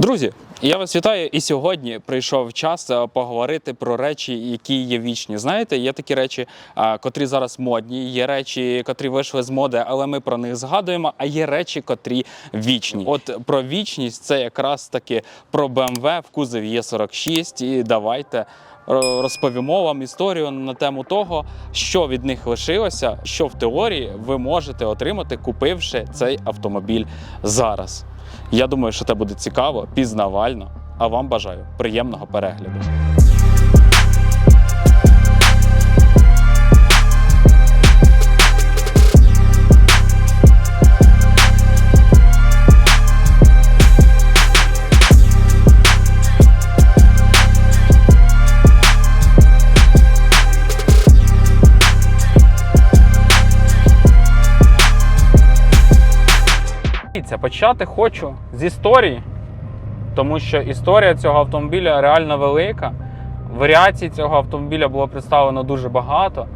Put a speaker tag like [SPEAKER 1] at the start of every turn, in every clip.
[SPEAKER 1] Друзі, я вас вітаю. І сьогодні прийшов час е, поговорити про речі, які є вічні. Знаєте, є такі речі, котрі зараз модні, є речі, котрі вийшли з моди, але ми про них згадуємо. А є речі, котрі вічні. От про вічність це якраз таки про BMW в кузові Є46. І давайте. е, Розповімо вам історію на тему того, що від них лишилося, що в теорії ви можете отримати, купивши цей автомобіль зараз. Я думаю, що це буде цікаво, пізнавально. А вам бажаю приємного перегляду. Дивіться, почати хочу з історії, тому що історія цього автомобіля реально велика. Варіацій цього автомобіля було представлено дуже багато.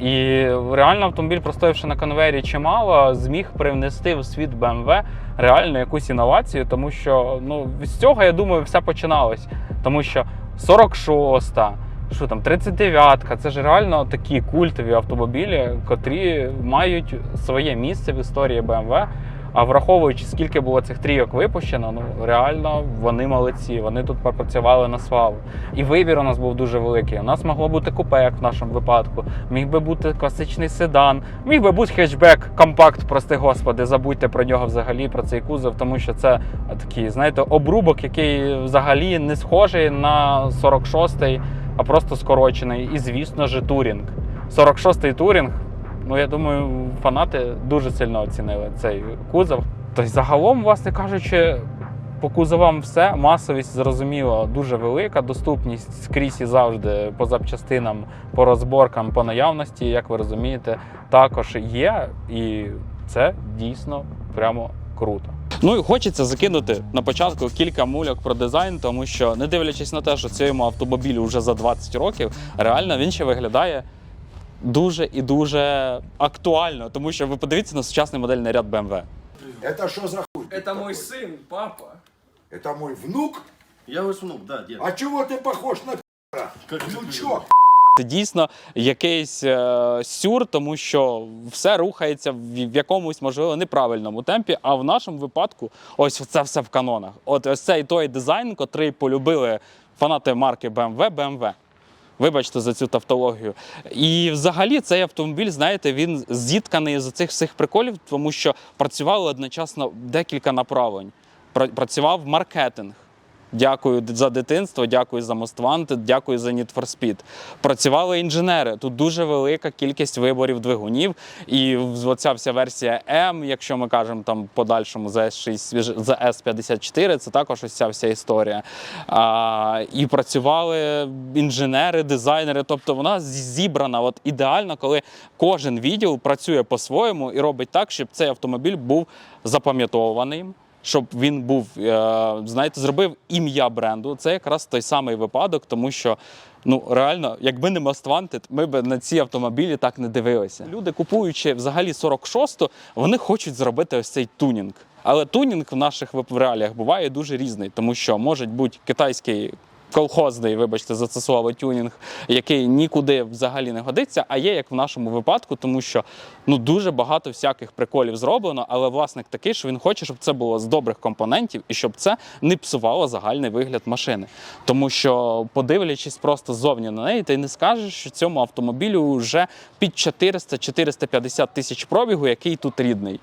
[SPEAKER 1] І реально автомобіль, простоявши на конвейері чимало, зміг привнести в світ BMW реально якусь інновацію, тому що ну, з цього, я думаю, все починалось. Тому що 46-та, що там, 39-ка, це ж реально такі культові автомобілі, котрі мають своє місце в історії BMW. А враховуючи, скільки було цих трійок випущено, ну реально вони молодці. Вони тут попрацювали на славу. І вибір у нас був дуже великий. У нас могло бути купе, як в нашому випадку. Міг би бути класичний седан, міг би бути хетчбек, компакт, прости господи, забудьте про нього взагалі, про цей кузов, тому що це такий, знаєте, обрубок, який взагалі не схожий на 46-й, а просто скорочений. І, звісно ж, турінг. 46-й турінг. Ну, я думаю, фанати дуже сильно оцінили цей кузов. Тобто, загалом, власне кажучи, по кузовам все. Масовість зрозуміло дуже велика. Доступність скрізь і завжди по запчастинам, по розборкам, по наявності, як ви розумієте, також є. І це дійсно прямо круто. Ну і хочеться закинути на початку кілька мульок про дизайн, тому що, не дивлячись на те, що цьому автомобілю вже за 20 років, реально він ще виглядає дуже і дуже актуально, тому що ви подивіться на сучасний модельний ряд BMW.
[SPEAKER 2] Это что за хуй?
[SPEAKER 3] Это мой сын, папа.
[SPEAKER 2] Это мой внук?
[SPEAKER 4] Я ваш внук, да, дед.
[SPEAKER 2] А чего ты похож на пи***а?
[SPEAKER 4] Как
[SPEAKER 2] Внучок?
[SPEAKER 1] Це дійсно якийсь е, сюр, тому що все рухається в, в якомусь, можливо, неправильному темпі. А в нашому випадку, ось це все в канонах. От ось цей той дизайн, котрий полюбили фанати марки BMW, BMW. Вибачте за цю тавтологію. І взагалі цей автомобіль, знаєте, він зітканий з цих всіх приколів, тому що працювало одночасно декілька направлень. Працював маркетинг. Дякую за дитинство, дякую за Most дякую за Need for Speed. Працювали інженери. Тут дуже велика кількість виборів двигунів. І оця вся версія М, якщо ми кажемо там подальшому за S6, за S54, це також ось ця вся історія. А, і працювали інженери, дизайнери. Тобто вона зібрана от ідеально, коли кожен відділ працює по-своєму і робить так, щоб цей автомобіль був запам'ятованим щоб він був, е, знаєте, зробив ім'я бренду. Це якраз той самий випадок, тому що. Ну реально, якби не Most ми б на ці автомобілі так не дивилися. Люди, купуючи взагалі 46-ту, вони хочуть зробити ось цей тунінг. Але тунінг в наших реаліях буває дуже різний, тому що може бути китайський колхозний, вибачте, за це слово тюнінг, який нікуди взагалі не годиться, а є як в нашому випадку, тому що ну дуже багато всяких приколів зроблено, але власник такий, що він хоче, щоб це було з добрих компонентів і щоб це не псувало загальний вигляд машини. Тому що, подивлячись просто ззовні на неї, ти не скажеш, що цьому автомобілю вже під 400-450 тисяч пробігу, який тут рідний.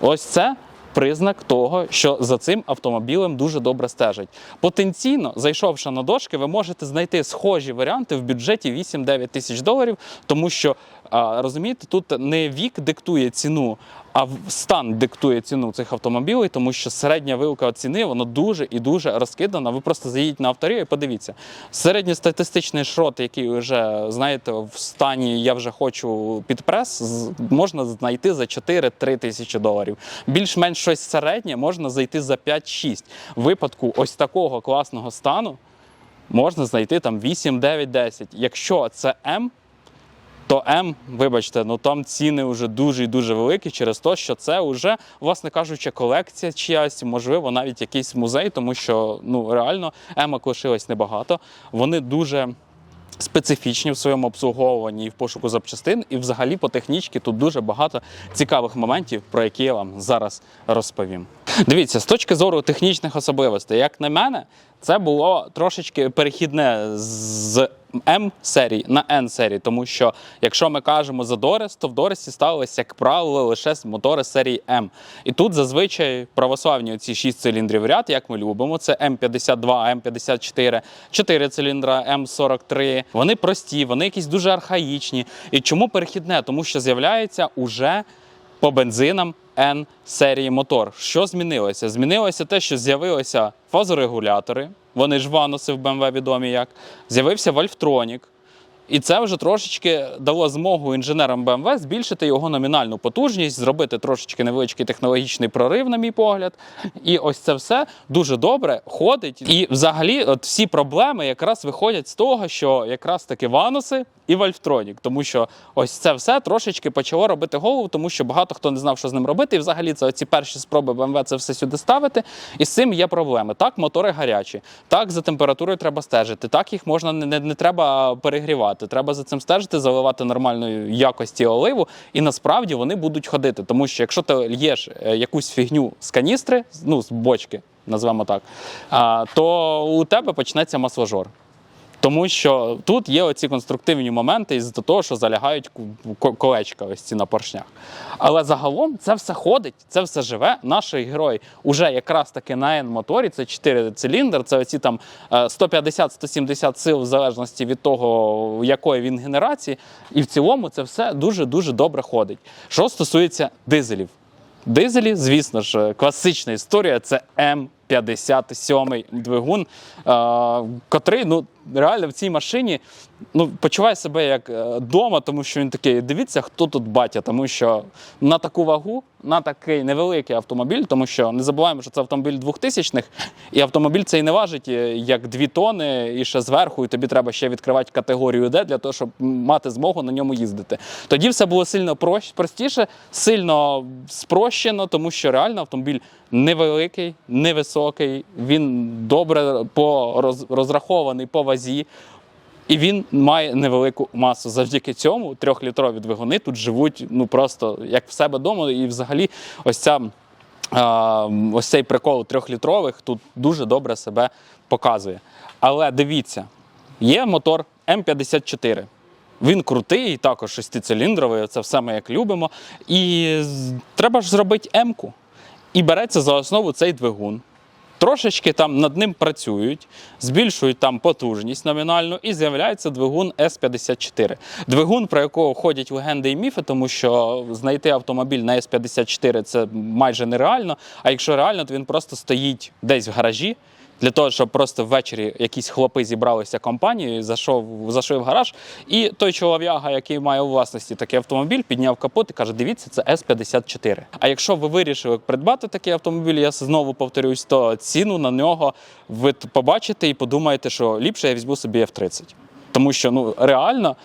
[SPEAKER 1] Ось це признак того, що за цим автомобілем дуже добре стежать. Потенційно, зайшовши на дошки, ви можете знайти схожі варіанти в бюджеті 8-9 тисяч доларів, тому що а, розумієте, тут не вік диктує ціну, а стан диктує ціну цих автомобілів, тому що середня вилка ціни воно дуже і дуже розкидана. Ви просто заїдьте на авторію і подивіться. Середньостатистичний шрот, який вже знаєте, в стані я вже хочу під прес, можна знайти за 4-3 тисячі доларів. Більш-менш щось середнє можна зайти за 5-6. В випадку ось такого класного стану можна знайти там 8, 9, 10. Якщо це М, то М, вибачте, ну там ціни вже дуже і дуже великі через те, що це вже, власне кажучи, колекція чиясь, можливо, навіть якийсь музей, тому що ну реально емок лишилось небагато. Вони дуже. Специфічні в своєму обслуговуванні і в пошуку запчастин, і взагалі по технічці тут дуже багато цікавих моментів, про які я вам зараз розповім. Дивіться, з точки зору технічних особливостей, як на мене, це було трошечки перехідне з М серії на N серії, тому що якщо ми кажемо за Дорес, то в Доресі ставилися, як правило, лише мотори серії М. І тут зазвичай православні ці 6 циліндрів ряд, як ми любимо, це М52, М54, 4 циліндра, М43. Вони прості, вони якісь дуже архаїчні. І чому перехідне? Тому що з'являється уже по бензинам N серії мотор. Що змінилося? Змінилося те, що з'явилися фазорегулятори. Вони ж ваноси в BMW відомі як. З'явився Вольфтронік. І це вже трошечки дало змогу інженерам BMW збільшити його номінальну потужність, зробити трошечки невеличкий технологічний прорив, на мій погляд. І ось це все дуже добре ходить. І взагалі, от всі проблеми якраз виходять з того, що якраз таки вануси і Вольфтронік, тому що ось це все трошечки почало робити голову, тому що багато хто не знав, що з ним робити. І взагалі це оці перші спроби BMW це все сюди ставити. І з цим є проблеми. Так, мотори гарячі, так за температурою треба стежити, так їх можна не, не, не треба перегрівати. Треба за цим стежити, заливати нормальної якості оливу, і насправді вони будуть ходити. Тому що якщо ти л'єш е, якусь фігню з каністри, ну з бочки, назвемо так, то у тебе почнеться масложор. Тому що тут є оці конструктивні моменти із-за того, що залягають колечка ось ці на поршнях. Але загалом це все ходить, це все живе. Наш герой уже якраз таки на N-моторі, це 4 циліндр, це оці там е, 150-170 сил в залежності від того, якої він генерації. І в цілому це все дуже-дуже добре ходить. Що стосується дизелів. Дизелі, звісно ж, класична історія це М57 двигун, е, котрий ну, реально в цій машині ну, почуває себе як вдома, тому що він такий, дивіться, хто тут батя, тому що на таку вагу, на такий невеликий автомобіль, тому що не забуваємо, що це автомобіль 2000-х, і автомобіль цей не важить е, як 2 тони, і ще зверху, і тобі треба ще відкривати категорію Д для того, щоб мати змогу на ньому їздити. Тоді все було сильно простіше, сильно спрощено, тому що реально автомобіль невеликий, невисокий, він добре розрахований по вазі. І він має невелику масу. Завдяки цьому трьохлітрові двигуни тут живуть ну просто як в себе вдома. І взагалі, ось ця ось цей прикол трьохлітрових тут дуже добре себе показує. Але дивіться, є мотор М54. Він крутий, також шестициліндровий, це все ми як любимо. І треба ж зробити М-ку. І береться за основу цей двигун. Трошечки там над ним працюють, збільшують там потужність номінальну, і з'являється двигун С-54. Двигун, про якого ходять легенди і міфи, тому що знайти автомобіль на С-54 це майже нереально. А якщо реально, то він просто стоїть десь в гаражі. Для того, щоб просто ввечері якісь хлопи зібралися компанією, зайшов, зайшов в гараж, і той чолов'яга, який має у власності такий автомобіль, підняв капот і каже: дивіться, це С-54. А якщо ви вирішили придбати такий автомобіль, я знову повторюсь, то ціну на нього ви побачите і подумаєте, що ліпше я візьму собі F-30. Тому що ну реально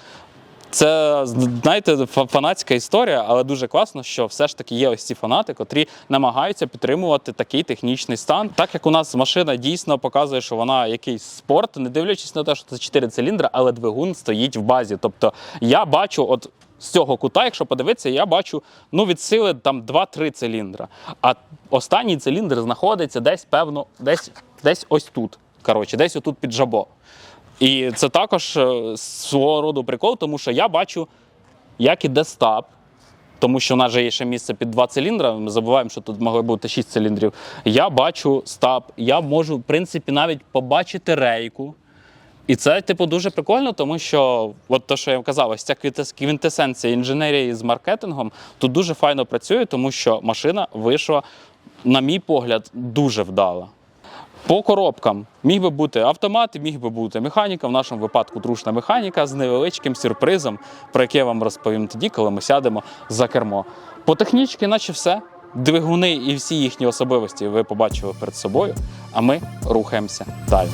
[SPEAKER 1] це знаєте, фанатська історія, але дуже класно, що все ж таки є ось ці фанати, котрі намагаються підтримувати такий технічний стан. Так як у нас машина дійсно показує, що вона якийсь спорт, не дивлячись на те, що це 4 циліндри, але двигун стоїть в базі. Тобто я бачу, от з цього кута, якщо подивитися, я бачу ну від сили там 2-3 циліндра. А останній циліндр знаходиться десь, певно, десь, десь ось тут. Коротше, десь отут під жабо. І це також е, свого роду прикол, тому що я бачу, як іде стаб. Тому що в нас же є ще місце під два циліндри. Ми забуваємо, що тут могло бути 6 циліндрів. Я бачу стаб, я можу, в принципі, навіть побачити рейку. І це, типу, дуже прикольно, тому що, от те, що я казав, ось ця квінтесенція інженерії з маркетингом тут дуже файно працює, тому що машина вийшла, на мій погляд, дуже вдала. По коробкам міг би бути автомат, міг би бути механіка, в нашому випадку трушна механіка з невеличким сюрпризом, про який я вам розповім тоді, коли ми сядемо за кермо. По технічці, наче все. Двигуни і всі їхні особливості ви побачили перед собою, а ми рухаємося далі.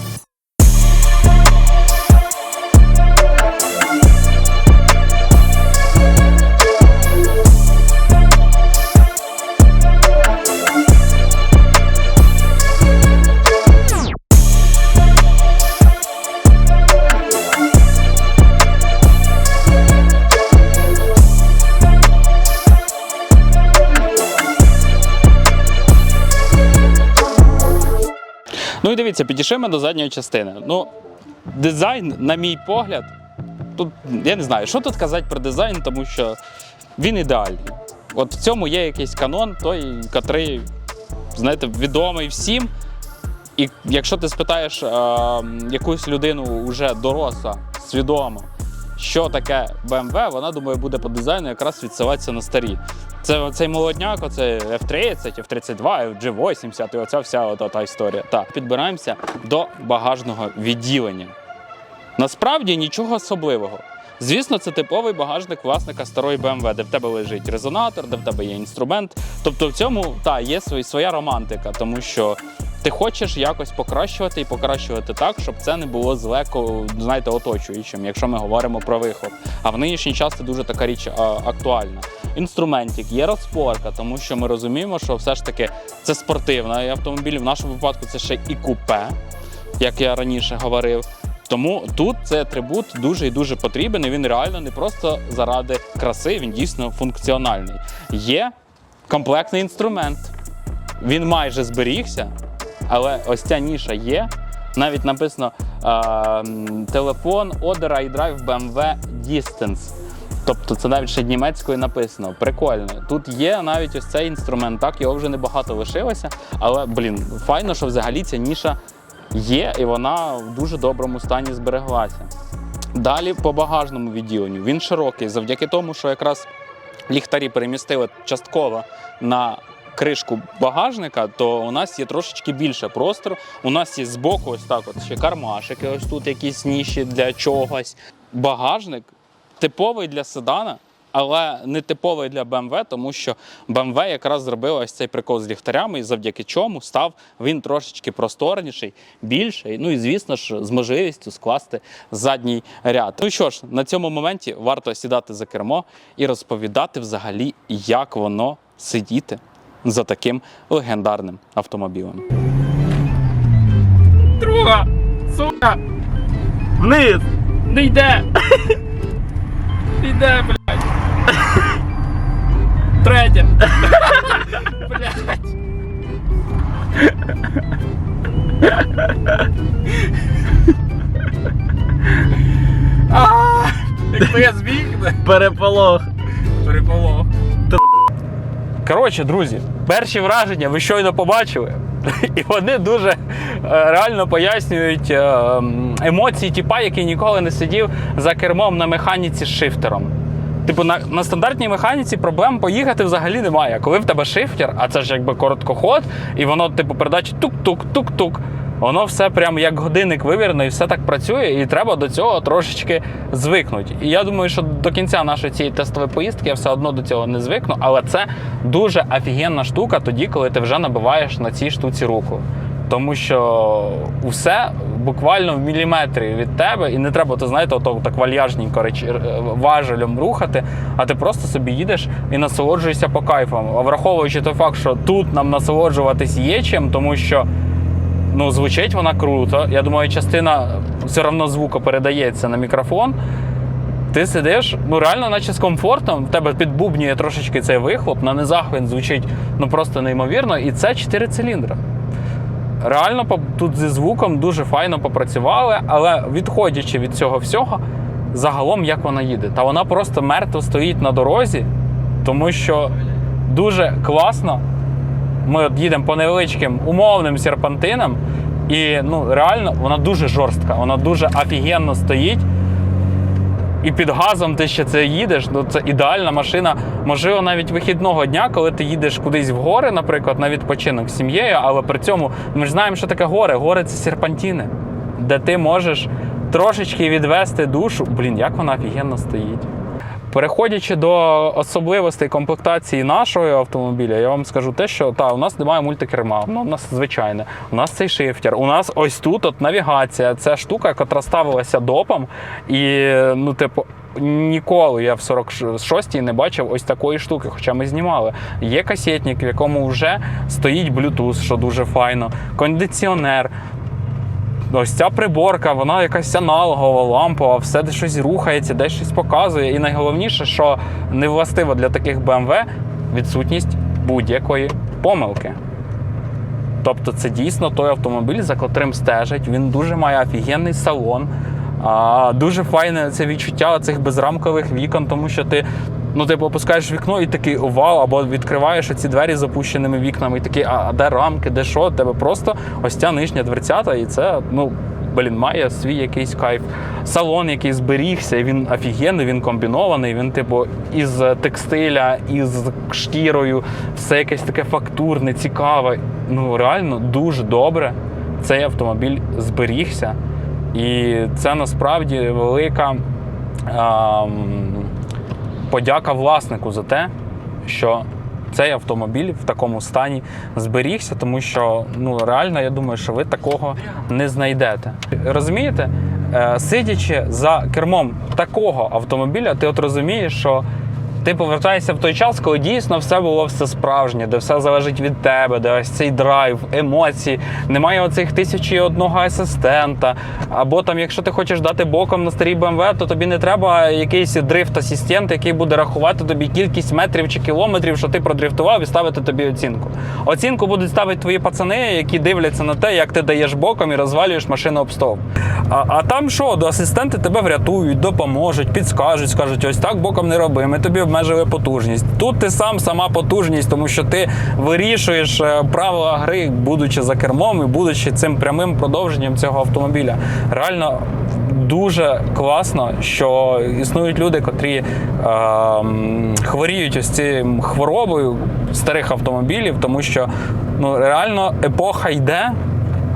[SPEAKER 1] І дивіться, підійшли до задньої частини. Ну, дизайн, на мій погляд, тут я не знаю, що тут казати про дизайн, тому що він ідеальний. От в цьому є якийсь канон, той, котрий, знаєте, відомий всім. І якщо ти спитаєш е, якусь людину вже доросла, свідомо, що таке BMW, вона думає, буде по дизайну якраз відсилатися на старі. Це цей молодняк, оце F30, F32, FG80 і оця вся от, та історія. Так, підбираємося до багажного відділення. Насправді нічого особливого. Звісно, це типовий багажник власника старої BMW, де в тебе лежить резонатор, де в тебе є інструмент. Тобто в цьому та, є своя романтика, тому що ти хочеш якось покращувати і покращувати так, щоб це не було злеко, знаєте, оточуючим, якщо ми говоримо про вихлоп. А в нинішній час це дуже така річ а, актуальна. Інструментик, є розпорка, тому що ми розуміємо, що все ж таки це спортивний автомобіль. В нашому випадку це ще і купе, як я раніше говорив. Тому тут цей атрибут дуже і дуже потрібен. І він реально не просто заради краси, він дійсно функціональний. Є комплектний інструмент. Він майже зберігся, але ось ця ніша є. Навіть написано телефон Oder iDrive BMW Distance. Тобто це навіть ще німецькою написано. Прикольно. Тут є навіть ось цей інструмент. Так, його вже небагато лишилося, але блін, файно, що взагалі ця ніша є, і вона в дуже доброму стані збереглася. Далі по багажному відділенню. Він широкий завдяки тому, що якраз ліхтарі перемістили частково на кришку багажника, то у нас є трошечки більше простору. У нас є збоку ось так, от ще кармашики, ось тут якісь ніші для чогось. Багажник типовий для седана. Але не типовий для BMW, тому що BMW якраз зробила ось цей прикол з ліхтарями, і завдяки чому став він трошечки просторніший, більший. Ну і звісно ж, з можливістю скласти задній ряд. Ну що ж, на цьому моменті варто сідати за кермо і розповідати взагалі, як воно сидіти за таким легендарним автомобілем.
[SPEAKER 3] Друга! Сука! Вниз! Не йде! Не йде, блядь! Третя! Блядь! Якби я зміг,
[SPEAKER 4] Переполох.
[SPEAKER 3] переполох.
[SPEAKER 1] Коротше, друзі, перші враження ви щойно побачили, і вони дуже е, реально пояснюють е, емоції тіпа, який ніколи не сидів за кермом на механіці з шифтером. Типу, на, на стандартній механіці проблем поїхати взагалі немає. Коли в тебе шифтер, а це ж якби короткоход, і воно, типу, передачі тук-тук, тук-тук. Воно все прям як годинник вивірено і все так працює, і треба до цього трошечки звикнути. І я думаю, що до кінця нашої цієї тестової поїздки я все одно до цього не звикну, але це дуже офігенна штука тоді, коли ти вже набиваєш на цій штуці руку. Тому що усе буквально в міліметрі від тебе, і не треба, ти знаєте, ото так вальяжненько е, важелем рухати, а ти просто собі їдеш і насолоджуєшся по кайфам. Враховуючи той факт, що тут нам насолоджуватись є чим, тому що ну, звучить вона круто. Я думаю, частина все одно звуку передається на мікрофон. Ти сидиш, ну реально, наче з комфортом, в тебе підбубнює трошечки цей вихлоп, на низах він звучить ну просто неймовірно, і це 4 циліндри. Реально тут зі звуком дуже файно попрацювали, але відходячи від цього всього, загалом як вона їде. Та вона просто мертво стоїть на дорозі, тому що дуже класно. Ми от їдемо по невеличким умовним серпантинам, і ну, реально вона дуже жорстка, вона дуже офігенно стоїть. І під газом ти ще це їдеш. Ну це ідеальна машина. Можливо, навіть вихідного дня, коли ти їдеш кудись в гори, наприклад, на відпочинок з сім'єю, але при цьому ми ж знаємо, що таке гори. Гори це серпантіни, де ти можеш трошечки відвести душу. Блін, як вона офігенно стоїть. Переходячи до особливостей комплектації нашого автомобіля, я вам скажу те, що та, у нас немає мультикерма. Ну, у нас звичайне. У нас цей шифтер. У нас ось тут от навігація. Це штука, яка ставилася допом. І, ну, типу, ніколи я в 46-й не бачив ось такої штуки, хоча ми знімали. Є касетник, в якому вже стоїть Bluetooth, що дуже файно, кондиціонер. Ось ця приборка, вона якась аналогова, лампова, все де щось рухається, десь щось показує. І найголовніше, що не властиво для таких BMW відсутність будь-якої помилки. Тобто, це дійсно той автомобіль, за котрим стежать. Він дуже має офігенний салон. А, дуже файне це відчуття цих безрамкових вікон, тому що ти. Ну, типу, опускаєш вікно і такий вау, або відкриваєш ці двері з опущеними вікнами, і такий, а, де рамки, де що? Тебе просто ось ця нижня дверцята, і це, ну, блін, має свій якийсь кайф. Салон, який зберігся, він офігенний, він комбінований. Він, типу, із текстиля, із шкірою, все якесь таке фактурне, цікаве. Ну, реально дуже добре. Цей автомобіль зберігся. І це насправді велика ем, подяка власнику за те, що цей автомобіль в такому стані зберігся, тому що ну реально я думаю, що ви такого не знайдете. Розумієте? Е, Сидячи за кермом такого автомобіля, ти от розумієш, що ти повертаєшся в той час, коли дійсно все було все справжнє, де все залежить від тебе, де ось цей драйв, емоції, немає оцих тисячі одного асистента. Або там, якщо ти хочеш дати боком на старій BMW, то тобі не треба якийсь дрифт-асистент, який буде рахувати тобі кількість метрів чи кілометрів, що ти продрифтував, і ставити тобі оцінку. Оцінку будуть ставити твої пацани, які дивляться на те, як ти даєш боком і розвалюєш машину об стовп. А, а там що, до асистенти тебе врятують, допоможуть, підскажуть, скажуть, ось так боком не роби. Ми тобі обмежили потужність. Тут ти сам сама потужність, тому що ти вирішуєш е, правила гри, будучи за кермом і будучи цим прямим продовженням цього автомобіля. Реально. Дуже класно, що існують люди, котрі е, хворіють ось цією хворобою старих автомобілів, тому що ну реально епоха йде,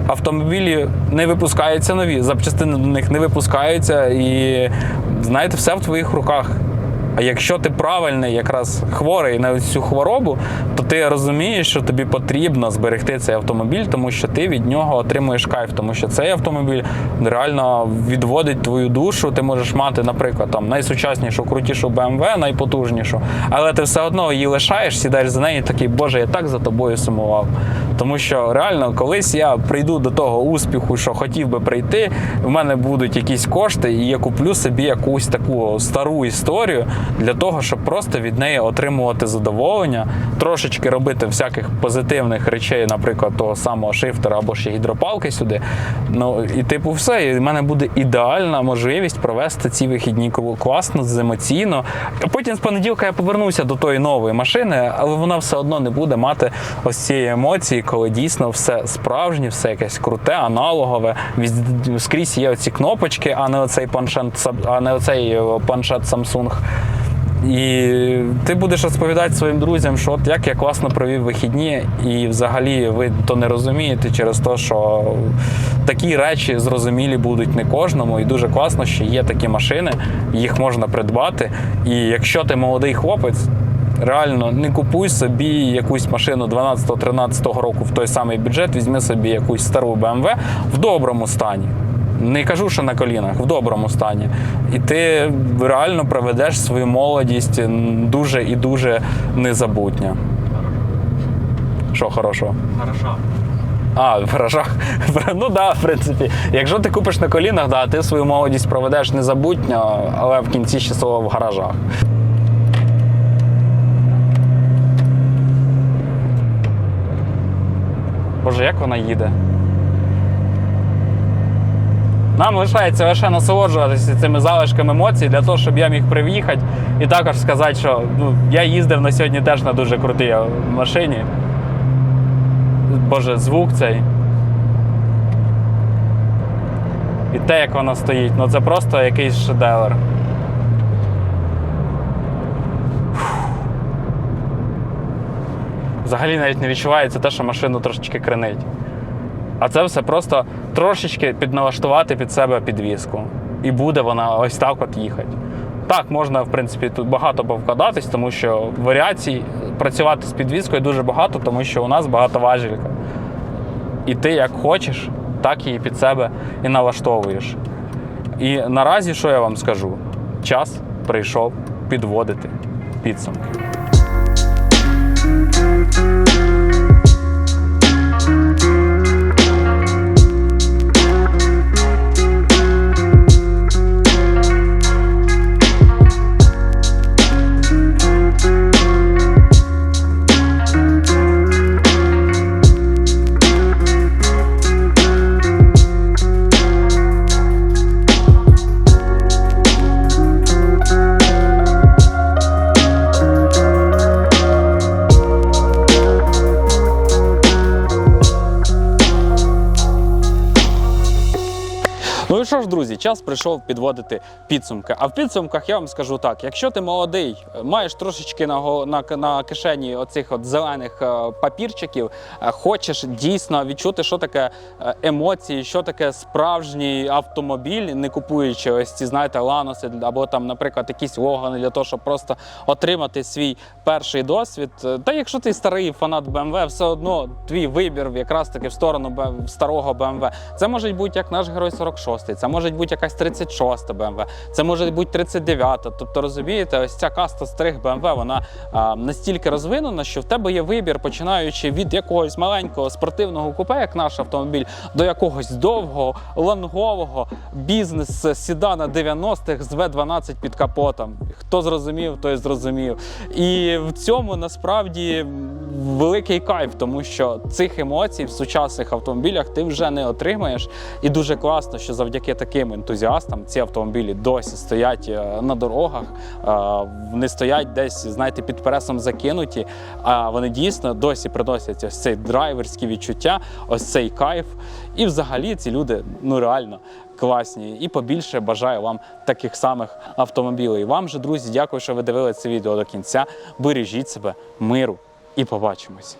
[SPEAKER 1] автомобілі не випускаються нові, запчастини до них не випускаються, і знаєте, все в твоїх руках. А якщо ти правильний, якраз хворий на цю хворобу, то ти розумієш, що тобі потрібно зберегти цей автомобіль, тому що ти від нього отримуєш кайф, тому що цей автомобіль реально відводить твою душу. Ти можеш мати, наприклад, там найсучаснішу, крутішу BMW, найпотужнішу, але ти все одно її лишаєш, сідаєш за нею і такий, боже, я так за тобою сумував. Тому що реально, колись я прийду до того успіху, що хотів би прийти, в мене будуть якісь кошти, і я куплю собі якусь таку стару історію для того, щоб просто від неї отримувати задоволення, трошечки робити всяких позитивних речей, наприклад, того самого шифтера або ще гідропалки сюди. Ну і типу, все, і в мене буде ідеальна можливість провести ці вихідні класно, з емоційно. А потім з понеділка я повернуся до тої нової машини, але вона все одно не буде мати ось цієї емоції, коли дійсно все справжнє, все якесь круте, аналогове. Скрізь є оці кнопочки, а не оцей планшет, а не оцей планшет Samsung. І ти будеш розповідати своїм друзям, що от як я класно провів вихідні, і взагалі ви то не розумієте через те, що такі речі зрозумілі будуть не кожному. І дуже класно, що є такі машини, їх можна придбати. І якщо ти молодий хлопець, реально не купуй собі якусь машину 12-13 року в той самий бюджет, візьми собі якусь стару BMW в доброму стані. Не кажу, що на колінах, в доброму стані. І ти реально проведеш свою молодість дуже і дуже незабутньо. Що хорошого?
[SPEAKER 3] Хорошо.
[SPEAKER 1] А, в гаражах. Ну так, да, в принципі. Якщо ти купиш на колінах, да, ти свою молодість проведеш незабутньо, але в кінці часово в гаражах. Боже, як вона їде? Нам лишається лише насолоджуватися цими залишками емоцій для того, щоб я міг приїхати і також сказати, що ну, я їздив на сьогодні теж на дуже крутій машині. Боже, звук цей. І те, як вона стоїть, ну це просто якийсь шедевр. Взагалі навіть не відчувається те, що машину трошечки кренить. А це все просто трошечки підналаштувати під себе підвіску. І буде вона ось так от їхати. Так, можна, в принципі, тут багато повкладатись, тому що варіацій працювати з підвіскою дуже багато, тому що у нас багатоважілька. І ти як хочеш, так її під себе і налаштовуєш. І наразі, що я вам скажу? Час прийшов підводити підсумки. Час прийшов підводити підсумки. А в підсумках я вам скажу так: якщо ти молодий, маєш трошечки на, на, на кишені оцих от зелених е, папірчиків, е, хочеш дійсно відчути, що таке е, емоції, що таке справжній автомобіль, не купуючи ось ці, знаєте, ланоси або там, наприклад, якісь логани для того, щоб просто отримати свій перший досвід. Та якщо ти старий фанат BMW, все одно твій вибір якраз таки в сторону старого BMW. Це може бути як наш герой 46, це може бути якась 36 BMW, це може бути 39. Тобто, розумієте, ось ця каста старих BMW, вона а, настільки розвинена, що в тебе є вибір, починаючи від якогось маленького спортивного купе, як наш автомобіль, до якогось довгого, лонгового бізнес-сідана 90-х з V12 під капотом. Хто зрозумів, той зрозумів. І в цьому насправді великий кайф, тому що цих емоцій в сучасних автомобілях ти вже не отримаєш. І дуже класно, що завдяки таким ентузіастам ці автомобілі досі стоять е, на дорогах, е, вони стоять десь, знаєте, під пресом закинуті. А вони дійсно досі приносять ось цей драйверські відчуття, ось цей кайф. І взагалі ці люди ну реально класні. І побільше бажаю вам таких самих автомобілів. Вам же, друзі, дякую, що ви дивилися це відео до кінця. Бережіть себе, миру і побачимось.